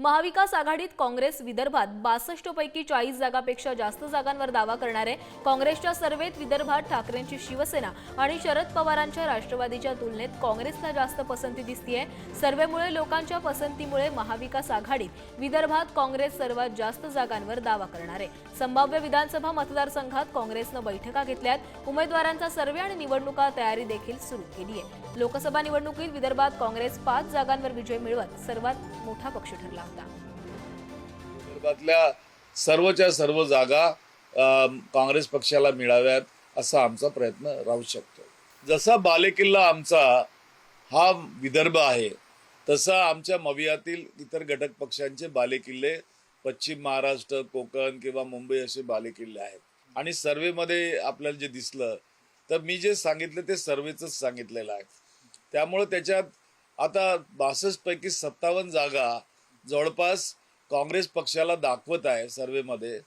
महाविकास आघाडीत काँग्रेस विदर्भात बासष्ट पैकी चाळीस जागापेक्षा जास्त जागांवर दावा करणारे काँग्रेसच्या सर्वेत विदर्भात ठाकरेंची शिवसेना आणि शरद पवारांच्या राष्ट्रवादीच्या तुलनेत काँग्रेसला जास्त पसंती दिसतीये. सर्वेमुळे लोकांच्या पसंतीमुळे महाविकास आघाडीत विदर्भात काँग्रेस सर्वात जास्त जागांवर दावा करणार. आहे संभाव्य विधानसभा मतदारसंघात काँग्रेसनं बैठका घेतल्यात. उमेदवारांचा सर्वे आणि निवडणुका तयारी देखील सुरू केली आहे लोकसभा निवडणुकीत विदर्भात काँग्रेस पाच जागांवर विजय मिळवत सर्वात मोठा पक्ष ठरला. होता विदर्भातल्या सर्वच्या सर्व जागा काँग्रेस पक्षाला मिळाव्यात असा आमचा प्रयत्न राहू शकतो. जसा बालेकिल्ला आमचा हा विदर्भ आहे तसा आमच्या मवियातील इतर घटक पक्षांचे बालेकिल्ले पश्चिम महाराष्ट्र कोकण किंवा मुंबई असे बालेकिल्ले आहेत. आणि सर्वेमध्ये आपल्याला जे दिसलं तर मी जे सांगितलं ते सर्वेच सांगितलेलं आहे. त्यामुळं त्याच्यात आता बासष्ट पैकी सत्तावन्न जागा जवळपास काँग्रेस पक्षाला दाखवत आहे सर्वेमध्ये.